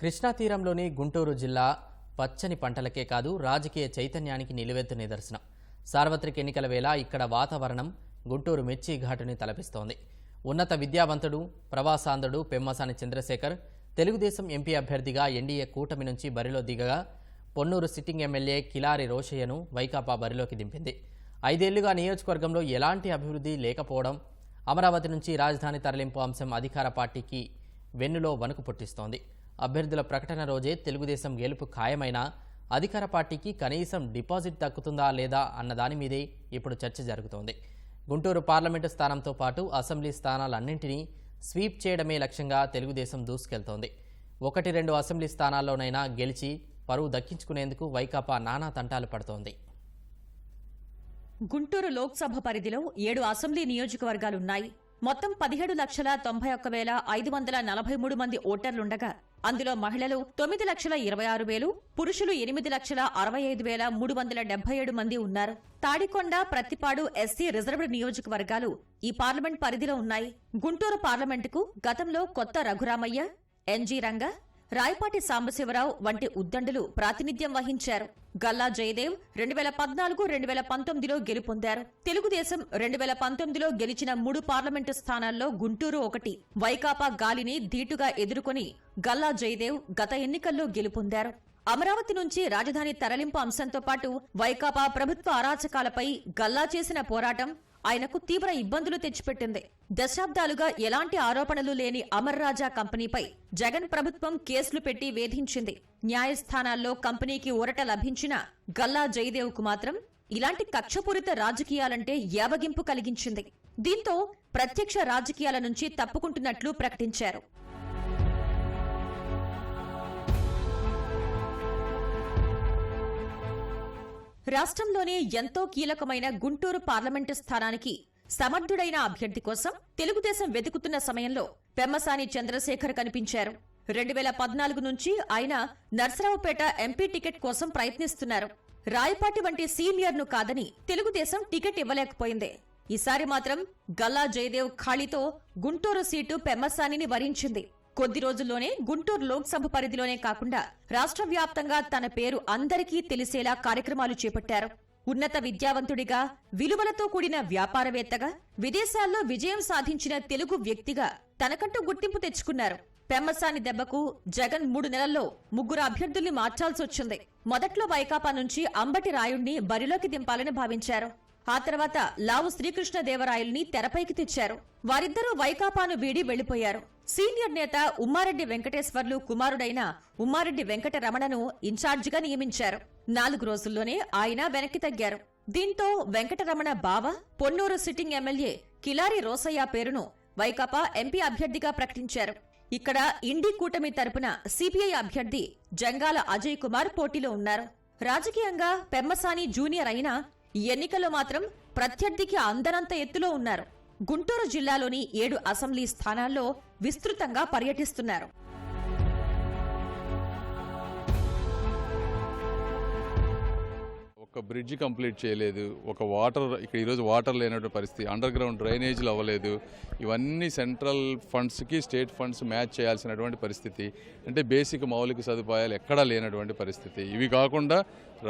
కృష్ణా తీరంలోని గుంటూరు జిల్లా పచ్చని పంటలకే కాదు రాజకీయ చైతన్యానికి నిలువెత్తు నిదర్శనం. సార్వత్రిక ఎన్నికల వేళ ఇక్కడ వాతావరణం గుంటూరు మిర్చి ఘాటుని తలపిస్తోంది. ఉన్నత విద్యావంతుడు ప్రవాసాంధుడు పెమ్మసాని చంద్రశేఖర్ తెలుగుదేశం ఎంపీ అభ్యర్థిగా ఎన్డీఏ కూటమి నుంచి బరిలో దిగగా పొన్నూరు సిట్టింగ్ ఎమ్మెల్యే కిలారి రోషయ్యను వైకాపా బరిలోకి దింపింది. ఐదేళ్ళుగా నియోజకవర్గంలో ఎలాంటి అభివృద్ధి లేకపోవడం అమరావతి నుంచి రాజధాని తరలింపు అంశం అధికార పార్టీకి వెన్నులో వణుకు పుట్టిస్తోంది. అభ్యర్థుల ప్రకటన రోజే తెలుగుదేశం గెలుపు ఖాయమైనా అధికార పార్టీకి కనీసం డిపాజిట్ దక్కుతుందా లేదా అన్న దాని మీదే ఇప్పుడు చర్చ జరుగుతోంది. గుంటూరు పార్లమెంటు స్థానంతో పాటు అసెంబ్లీ స్థానాలన్నింటినీ స్వీప్ చేయడమే లక్ష్యంగా తెలుగుదేశం దూసుకెళ్తోంది. ఒకటి రెండు అసెంబ్లీ స్థానాల్లోనైనా గెలిచి పరువు దక్కించుకునేందుకు వైకాపా నానా తంటాలు పడుతోంది. గుంటూరు లోక్సభ పరిధిలో ఏడు అసెంబ్లీ నియోజకవర్గాలున్నాయి. మొత్తం పదిహేడు లక్షల తొంభై ఒక్క వేల ఐదు వందల నలభై మూడు మంది ఓటర్లుండగా అందులో మహిళలు తొమ్మిది లక్షల ఇరవై ఆరు వేలు పురుషులు ఎనిమిది లక్షల అరవై ఐదు వేల మూడు వందల డెబ్బై ఏడు మంది ఉన్నారు. తాడికొండ ప్రత్తిపాడు ఎస్సీ రిజర్వ్డ్ నియోజకవర్గాలు ఈ పార్లమెంట్ పరిధిలో ఉన్నాయి. గుంటూరు పార్లమెంటుకు గతంలో కొత్త రఘురామయ్య ఎన్జీ రంగ రాయపాటి సాంబశివరావు వంటి ఉద్దండులు ప్రాతినిధ్యం వహించారు. గల్లా జయదేవ్ రెండు వేల పద్నాలుగు రెండు వేల పంతొమ్మిదిలో గెలుపొందారు. తెలుగుదేశం రెండు వేల పంతొమ్మిదిలో గెలిచిన మూడు పార్లమెంటు స్థానాల్లో గుంటూరు ఒకటి వైకాపా గాలిని ధీటుగా ఎదుర్కొని గల్లా జయదేవ్ గత ఎన్నికల్లో గెలుపొందారు. అమరావతి నుంచి రాజధాని తరలింపు అంశంతో పాటు వైకాపా ప్రభుత్వ అరాచకాలపై గల్లా చేసిన పోరాటం ఆయనకు తీవ్ర ఇబ్బందులు తెచ్చిపెట్టింది. దశాబ్దాలుగా ఎలాంటి ఆరోపణలు లేని అమర్ రాజా కంపెనీపై జగన్ ప్రభుత్వం కేసులు పెట్టి వేధించింది. న్యాయస్థానాల్లో కంపెనీకి ఊరట లభించిన గల్లా జయదేవ్కు మాత్రం ఇలాంటి కక్షపూరిత రాజకీయాలంటే యావగింపు కలిగించింది. దీంతో ప్రత్యక్ష రాజకీయాల నుంచి తప్పుకుంటున్నట్లు ప్రకటించారు. రాష్ట్రంలోనే ఎంతో కీలకమైన గుంటూరు పార్లమెంటు స్థానానికి సమర్థుడైన అభ్యర్థి కోసం తెలుగుదేశం వెతుకుతున్న సమయంలో పెమ్మసాని చంద్రశేఖర్ కనిపించారు. రెండు వేల పద్నాలుగు నుంచి ఆయన నర్సరావుపేట ఎంపీ టికెట్ కోసం ప్రయత్నిస్తున్నారు. రాయపాటి వంటి సీనియర్ను కాదని తెలుగుదేశం టికెట్ ఇవ్వలేకపోయింది. ఈసారి మాత్రం గల్లా జయదేవ్ ఖాళీతో గుంటూరు సీటు పెమ్మసానిని వరించింది. కొద్ది రోజుల్లోనే గుంటూరు లోక్సభ పరిధిలోనే కాకుండా రాష్ట్ర వ్యాప్తంగా తన పేరు అందరికీ తెలిసేలా కార్యక్రమాలు చేపట్టారు. ఉన్నత విద్యావంతుడిగా విలువలతో కూడిన వ్యాపారవేత్తగా విదేశాల్లో విజయం సాధించిన తెలుగు వ్యక్తిగా తనకంటూ గుర్తింపు తెచ్చుకున్నారు. పెమ్మసాని దెబ్బకు జగన్ మూడు నెలల్లో ముగ్గురు అభ్యర్థుల్ని మార్చాల్సొచ్చింది. మొదట్లో వైకాపా నుంచి అంబటి రాయుణ్ణి బరిలోకి దింపాలని భావించారు. ఆ తర్వాత లావు శ్రీకృష్ణదేవరాయల్ని తెరపైకి తెచ్చారు. వారిద్దరూ వైకాపాను వీడి వెళ్ళిపోయారు సీనియర్ నేత ఉమ్మారెడ్డి వెంకటేశ్వర్లు కుమారుడైన ఉమ్మారెడ్డి వెంకటరమణను ఇన్ఛార్జిగా నియమించారు. నాలుగు రోజుల్లోనే ఆయన వెనక్కి తగ్గారు. దీంతో వెంకటరమణ బావ పొన్నూరు సిట్టింగ్ ఎమ్మెల్యే కిలారి రోసయ్య పేరును వైకాపా ఎంపీ అభ్యర్థిగా ప్రకటించారు. ఇక్కడ ఇండి కూటమి తరపున సిపిఐ అభ్యర్థి జంగాల అజయ్ కుమార్ పోటీలో ఉన్నారు. రాజకీయంగా పెమ్మసాని జూనియర్ అయినా ఎన్నికల్లో మాత్రం ప్రత్యర్థికి అందరంత ఎత్తులో ఉన్నారు. గుంటూరు జిల్లాలోని ఏడు అసెంబ్లీ స్థానాల్లో విస్తృతంగా పర్యటిస్తున్నారు. ఒక బ్రిడ్జ్ కంప్లీట్ చేయలేదు ఒక వాటర్ ఇక్కడ ఈరోజు వాటర్ లేనటువంటి పరిస్థితి అండర్ గ్రౌండ్ డ్రైనేజీలు అవ్వలేదు ఇవన్నీ సెంట్రల్ ఫండ్స్కి స్టేట్ ఫండ్స్ మ్యాచ్ చేయాల్సినటువంటి పరిస్థితి అంటే బేసిక్ మౌలిక సదుపాయాలు ఎక్కడా లేనటువంటి పరిస్థితి. ఇవి కాకుండా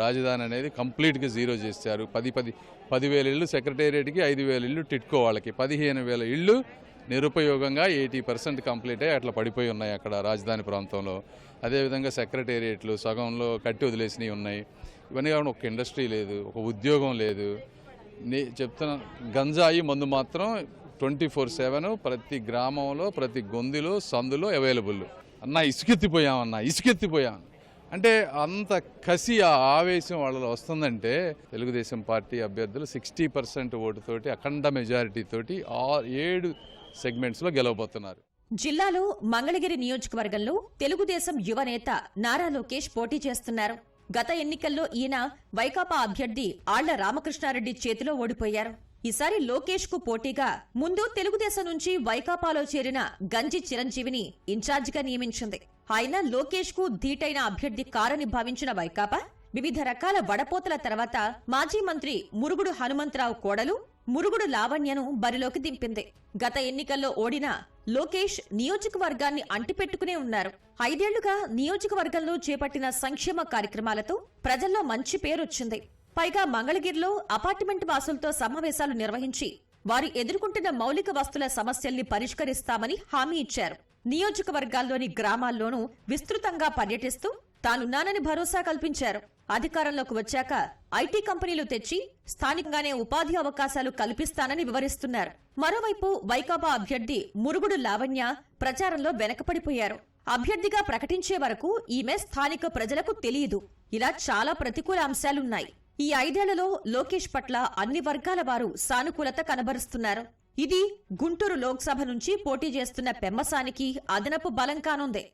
రాజధాని అనేది కంప్లీట్గా జీరో చేశారు పది పది పదివేల ఇళ్ళు సెక్రటేరియట్కి ఐదు వేల ఇళ్ళు టిట్కో వాళ్ళకి పదిహేను వేల ఇళ్ళు నిరుపయోగంగా ఎయిటీ పర్సెంట్ కంప్లీట్ అయ్యి అట్లా పడిపోయి ఉన్నాయి అక్కడ రాజధాని ప్రాంతంలో. అదేవిధంగా సెక్రటేరియట్లు సగంలో కట్టి వదిలేసినవి ఉన్నాయి. ఇవన్నీ కాకుండా ఒక ఇండస్ట్రీ లేదు ఒక ఉద్యోగం లేదు. నే చెప్తున్న గంజాయి మందు మాత్రం ట్వంటీ ఫోర్ సెవెన్ ప్రతి గ్రామంలో ప్రతి గొంతులో సందులో అవైలబుల్ అన్న ఇసుకెత్తిపోయామన్నా ఇసుకెత్తిపోయాం. అంటే అంత కసి ఆ ఆవేశం వాళ్ళలో వస్తుందంటే తెలుగుదేశం పార్టీ అభ్యర్థులు సిక్స్టీ పర్సెంట్ ఓటుతోటి అఖండ మెజారిటీతోటి ఆ ఏడు సెగ్మెంట్స్లో గెలవబోతున్నారు. జిల్లాలో మంగళగిరి నియోజకవర్గంలో తెలుగుదేశం యువనేత నారా లోకేష్ పోటీ చేస్తున్నారు. గత ఎన్నికల్లో ఈయన వైకాపా అభ్యర్థి ఆళ్ళ రామకృష్ణారెడ్డి చేతిలో ఓడిపోయారు. ఈసారి లోకేష్కు పోటీగా ముందు తెలుగుదేశం నుంచి వైకాపాలో చేరిన గంజి చిరంజీవిని ఇన్ఛార్జిగా నియమించింది. ఆయన లోకేష్కు ధీటైన అభ్యర్థి కారని భావించిన వైకాపా వివిధ రకాల వడపోతల తర్వాత మాజీ మంత్రి మురుగుడు హనుమంతరావు కోడలు మురుగుడు లావణ్యను బరిలోకి దింపింది. గత ఎన్నికల్లో ఓడిన లోకేష్ నియోజకవర్గాన్ని అంటిపెట్టుకునే ఉన్నారు. ఐదేళ్ళుగా నియోజకవర్గంలో చేపట్టిన సంక్షేమ కార్యక్రమాలతో ప్రజల్లో మంచి పేరొచ్చింది. పైగా మంగళగిరిలో అపార్ట్మెంట్ వాసులతో సమావేశాలు నిర్వహించి వారు ఎదుర్కొంటున్న మౌలిక వస్తుల సమస్యల్ని పరిష్కరిస్తామని హామీ ఇచ్చారు. నియోజకవర్గాల్లోని గ్రామాల్లోనూ విస్తృతంగా పర్యటిస్తూ తానున్నానని భరోసా కల్పించారు. అధికారంలోకి వచ్చాక ఐటీ కంపెనీలు తెచ్చి స్థానికంగానే ఉపాధి అవకాశాలు కల్పిస్తానని వివరిస్తున్నారు. మరోవైపు వైకాపా అభ్యర్థి మురుగుడు లావణ్య ప్రచారంలో వెనకపడిపోయారు. అభ్యర్థిగా ప్రకటించే వరకు ఈమె స్థానిక ప్రజలకు తెలియదు. ఇలా చాలా ప్రతికూల అంశాలున్నాయి. ఈ ఐదేళ్ళలో లోకేష్ పట్ల అన్ని వర్గాల వారు సానుకూలత కనబరుస్తున్నారు. ఇది గుంటూరు లోక్సభ నుంచి పోటీ చేస్తున్న పెమ్మసానికి అదనపు బలం కానుందే.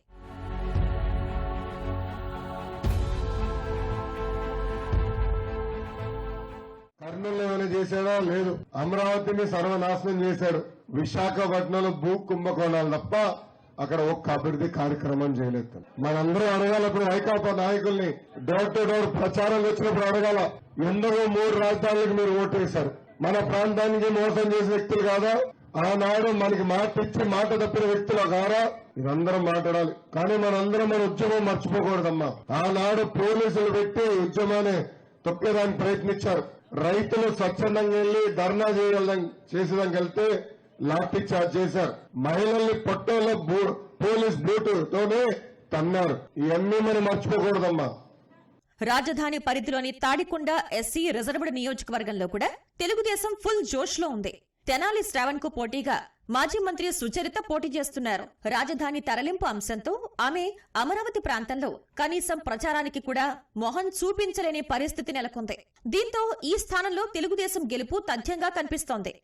కర్నూలు ఏమైనా చేశాడో? లేదు. అమరావతిని సర్వనాశనం చేశాడు. విశాఖపట్నంలో భూ కుంభకోణాలు తప్ప అక్కడ ఒక్క అభివృద్ధి కార్యక్రమం చేయలేదు మనందరూ అడగాల ఇప్పుడు వైకాపా నాయకుల్ని డోర్ టు డోర్ ప్రచారం వచ్చినప్పుడు అడగాల ఎందరో మూడు రాజధానులకు మీరు ఓటు వేశారు? మన ప్రాంతానికి మోసం చేసే వ్యక్తులు కాదా? ఆనాడు మనకి మాట ఇచ్చి మాట తప్పిన వ్యక్తులు కారా? ఇదందరం మాట్లాడాలి. కానీ మనందరం మన ఉద్యమం మర్చిపోకూడదమ్మా. ఆనాడు పోలీసులు పెట్టి ఉద్యమాన్ని తొక్కేదానికి ప్రయత్నించారు. రైతులు స్వచ్ఛందంగా వెళ్ళి ధర్నా చేయడం చేసేదానికి వెళ్తే లాఠీ చార్జ్ చేశారు. మహిళల్ని పొట్టలో బూ- పోలీస్ బూటుతోనే తన్నారు. ఇవన్నీ మనం మర్చిపోకూడదమ్మా. రాజధాని పరిధిలోని తాడికొండ ఎస్సీ రిజర్వ్డ్ నియోజకవర్గంలో కూడా తెలుగుదేశం ఫుల్ జోష్లో ఉంది. తెనాలి శ్రావణ్కు పోటీగా మాజీ మంత్రి సుచరిత పోటీ చేస్తున్నారు. రాజధాని తరలింపు అంశంతో ఆమె అమరావతి ప్రాంతంలో కనీసం ప్రచారానికి కూడా మొహం చూపించలేని పరిస్థితి నెలకొంది. దీంతో ఈ స్థానంలో తెలుగుదేశం గెలుపు తథ్యంగా కనిపిస్తోంది.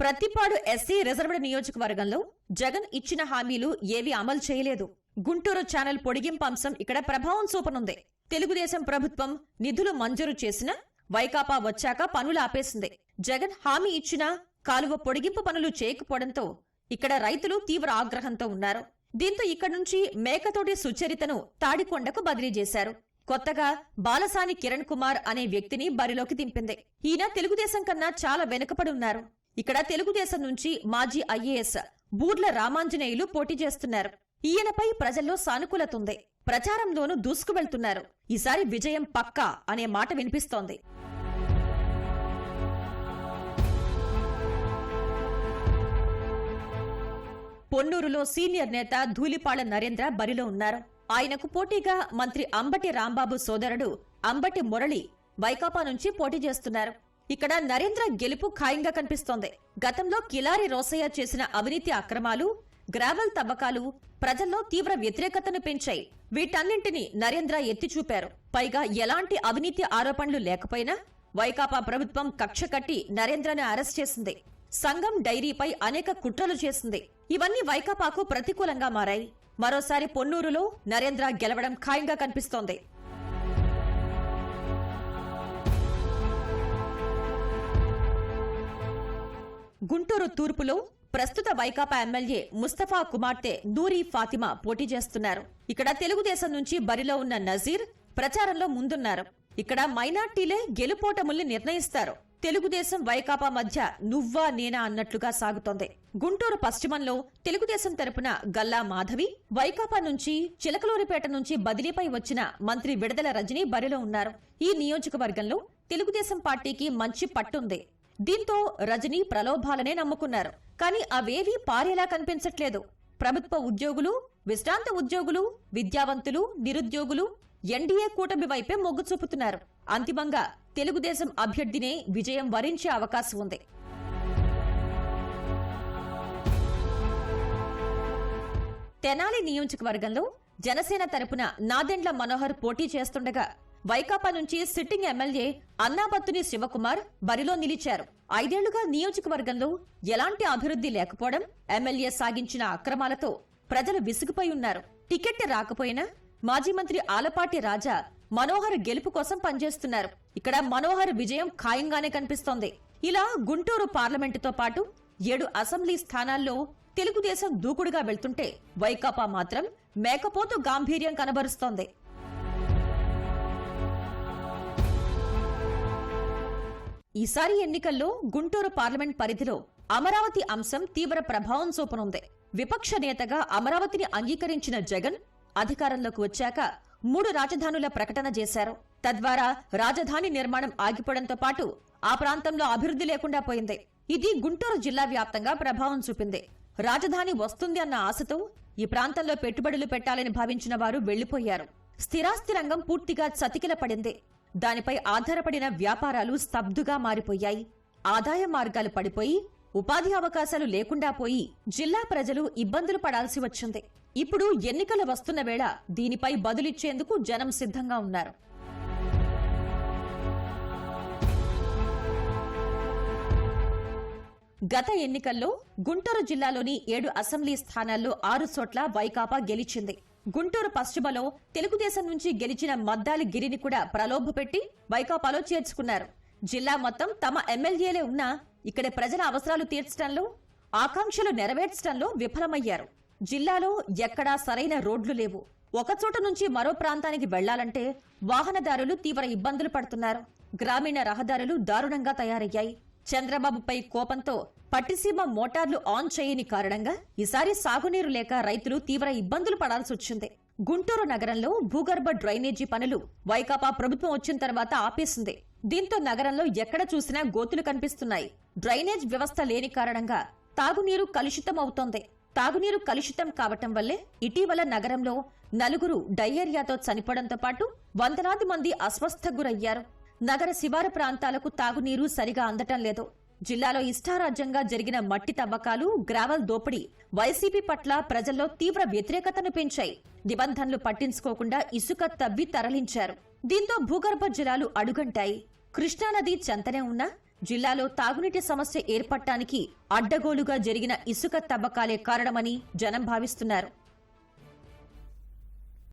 ప్రతిపాడు ఎస్సీ రిజర్వ్డ్ నియోజకవర్గంలో జగన్ ఇచ్చిన హామీలు ఏవీ అమలు చేయలేదు. గుంటూరు ఛానల్ పొడిగింపు అంశం ఇక్కడ ప్రభావం చూపనుంది. తెలుగుదేశం ప్రభుత్వం నిధులు మంజూరు చేసిన వైకాపా వచ్చాక పనులు ఆపేసింది. జగన్ హామీ ఇచ్చినా కాలువ పొడిగింపు పనులు చేయకపోవడంతో ఇక్కడ రైతులు తీవ్ర ఆగ్రహంతో ఉన్నారు. దీంతో ఇక్కడి నుంచి మేకతోటి సుచరితను తాడికొండకు బదిలీ చేశారు. కొత్తగా బాలసాని కిరణ్ కుమార్ అనే వ్యక్తిని బరిలోకి దింపింది. ఈయన తెలుగుదేశం కన్నా చాలా వెనుకపడి ఉన్నారు. ఇక్కడ తెలుగుదేశం నుంచి మాజీ ఐఏఎస్ బూర్ల రామాంజనేయులు పోటీ చేస్తున్నారు. ఈయనపై ప్రజల్లో సానుకూలత ఉంది. ప్రచారంలోనూ దూసుకు వెళ్తున్నారు ఈసారి విజయం పక్కా అనే మాట వినిపిస్తోంది. పొన్నూరులో సీనియర్ నేత ధూళిపాళ నరేంద్ర బరిలో ఉన్నారు. ఆయనకు పోటీగా మంత్రి అంబటి రాంబాబు సోదరుడు అంబటి మురళి వైకాపా నుంచి పోటీ చేస్తున్నారు. ఇక్కడ నరేంద్ర గెలుపు ఖాయంగా కనిపిస్తోంది. గతంలో కిలారి రోసయ్య చేసిన అవినీతి అక్రమాలు గ్రావెల్ తవ్వకాలు ప్రజల్లో తీవ్ర వ్యతిరేకతను పెంచాయి. వీటన్నింటినీ నరేంద్ర ఎత్తి చూపారు పైగా ఎలాంటి అవినీతి ఆరోపణలు లేకపోయినా వైకాపా ప్రభుత్వం కక్ష కట్టి నరేంద్రను అరెస్ట్ చేసింది. సంఘం డైరీపై అనేక కుట్రలు చేసింది. ఇవన్నీ వైకాపాకు ప్రతికూలంగా మారాయి. మరోసారి పొన్నూరులో నరేంద్ర గెలవడం ఖాయంగా కనిపిస్తోంది. గుంటూరు తూర్పులో ప్రస్తుత వైకాపా ఎమ్మెల్యే ముస్తఫా కుమార్తె నూరి ఫాతిమా పోటీ చేస్తున్నారు. ఇక్కడ తెలుగుదేశం నుంచి బరిలో ఉన్న నజీర్ ప్రచారంలో ముందున్నారు. ఇక్కడ మైనార్టీలే గెలుపోటముల్ని నిర్ణయిస్తారు. తెలుగుదేశం వైకాపా మధ్య నువ్వా నేనా అన్నట్లుగా సాగుతోంది. గుంటూరు పశ్చిమంలో తెలుగుదేశం తరపున గల్లా మాధవి వైకాపా నుంచి చిలకలూరిపేట నుంచి బదిలీపై వచ్చిన మంత్రి విడదల రజని బరిలో ఉన్నారు. ఈ నియోజకవర్గంలో తెలుగుదేశం పార్టీకి మంచి పట్టుంది. దీంతో రజనీ ప్రలోభాలనే నమ్ముకున్నారు. కానీ అవేవీ పారేలా కనిపించట్లేదు. ప్రభుత్వ ఉద్యోగులు విశ్రాంత ఉద్యోగులు విద్యావంతులు నిరుద్యోగులు ఎన్డీఏ కూటమి వైపే మొగ్గు చూపుతున్నారు. అంతిమంగా తెలుగుదేశం అభ్యర్థినే విజయం వరించే అవకాశం ఉంది. తెనాలి నియోజకవర్గంలో జనసేన తరపున నాదెండ్ల మనోహర్ పోటీ చేస్తుండగా వైకాపా నుంచి సిట్టింగ్ ఎమ్మెల్యే అన్నాబత్తుని శివకుమార్ బరిలో నిలిచారు. ఐదేళ్ళుగా నియోజకవర్గంలో ఎలాంటి అభివృద్ధి లేకపోవడం ఎమ్మెల్యే సాగించిన అక్రమాలతో ప్రజలు విసిగిపోయి ఉన్నారు. టికెట్ రాకపోయినా మాజీ మంత్రి ఆలపాటి రాజా మనోహర్ గెలుపు కోసం పనిచేస్తున్నారు. ఇక్కడ మనోహర్ విజయం ఖాయంగానే కనిపిస్తోంది. ఇలా గుంటూరు పార్లమెంటుతో పాటు ఏడు అసెంబ్లీ స్థానాల్లో తెలుగుదేశం దూకుడుగా వెళ్తుంటే వైకాపా మాత్రం మేకపోతు గాంభీర్యం కనబరుస్తోంది. ఈసారి ఎన్నికల్లో గుంటూరు పార్లమెంట్ పరిధిలో అమరావతి అంశం తీవ్ర ప్రభావం చూపనుంది. విపక్ష నేతగా అమరావతిని అంగీకరించిన జగన్ అధికారంలోకి వచ్చాక మూడు రాజధానుల ప్రకటన చేశారు. తద్వారా రాజధాని నిర్మాణం ఆగిపోవడంతో పాటు ఆ ప్రాంతంలో అభివృద్ధి లేకుండా పోయింది. ఇది గుంటూరు జిల్లా వ్యాప్తంగా ప్రభావం చూపింది. రాజధాని వస్తుంది అన్న ఆశతో ఈ ప్రాంతంలో పెట్టుబడులు పెట్టాలని భావించిన వారు వెళ్ళిపోయారు స్థిరాస్తి రంగం పూర్తిగా చతికిల పడింది దానిపై ఆధారపడిన వ్యాపారాలు స్తబ్దుగా మారిపోయాయి. ఆదాయ మార్గాలు పడిపోయి ఉపాధి అవకాశాలు లేకుండా పోయి జిల్లా ప్రజలు ఇబ్బందులు పడాల్సి వచ్చింది. ఇప్పుడు ఎన్నికలు వస్తున్న వేళ దీనిపై బదులిచ్చేందుకు జనం సిద్ధంగా ఉన్నారు. గత ఎన్నికల్లో గుంటూరు జిల్లాలోని ఏడు అసెంబ్లీ స్థానాల్లో ఆరు చోట్ల వైకాపా గెలిచింది. గుంటూరు పశ్చిమలో తెలుగుదేశం నుంచి గెలిచిన మద్దాలి గిరిని కూడా ప్రలోభపెట్టి వైకాపాలో చేర్చుకున్నారు. జిల్లా మొత్తం తమ ఎమ్మెల్యేలే ఉన్నా ఇక్కడ ప్రజల అవసరాలు తీర్చడంలో ఆకాంక్షలు నెరవేర్చడంలో విఫలమయ్యారు. జిల్లాలో ఎక్కడా సరైన రోడ్లు లేవు. ఒకచోట నుంచి మరో ప్రాంతానికి వెళ్ళాలంటే వాహనదారులు తీవ్ర ఇబ్బందులు పడుతున్నారు. గ్రామీణ రహదారులు దారుణంగా తయారయ్యాయి. చంద్రబాబుపై కోపంతో పట్టిసీమ మోటార్లు ఆన్ చేయని కారణంగా ఈసారి సాగునీరు లేక రైతులు తీవ్ర ఇబ్బందులు పడాల్సొచ్చింది గుంటూరు నగరంలో భూగర్భ డ్రైనేజీ పనులు వైకాపా ప్రభుత్వం వచ్చిన తర్వాత ఆపేసింది. దీంతో నగరంలో ఎక్కడ చూసినా గోతులు కనిపిస్తున్నాయి. డ్రైనేజ్ వ్యవస్థ లేని కారణంగా తాగునీరు కలుషితం అవుతోంది. తాగునీరు కలుషితం కావటం వల్లే ఇటీవల నగరంలో నలుగురు డయేరియాతో చనిపోవడంతో పాటు వందలాది మంది అస్వస్థ గురయ్యారు. నగర శివారు ప్రాంతాలకు తాగునీరు సరిగా అందటం లేదు. జిల్లాలో ఇష్టారాజ్యంగా జరిగిన మట్టి తవ్వకాలు గ్రావల్ దోపిడీ వైసీపీ పట్ల ప్రజల్లో తీవ్ర వ్యతిరేకతను పెంచాయి. నిబంధనలు పట్టించుకోకుండా ఇసుక తవ్వి తరలించారు. దీంతో భూగర్భ జలాలు అడుగంటాయి. కృష్ణానది చెంతనే ఉన్నా జిల్లాలో తాగునీటి సమస్య ఏర్పడటానికి అడ్డగోలుగా జరిగిన ఇసుక తవ్వకాలే కారణమని జనం భావిస్తున్నారు.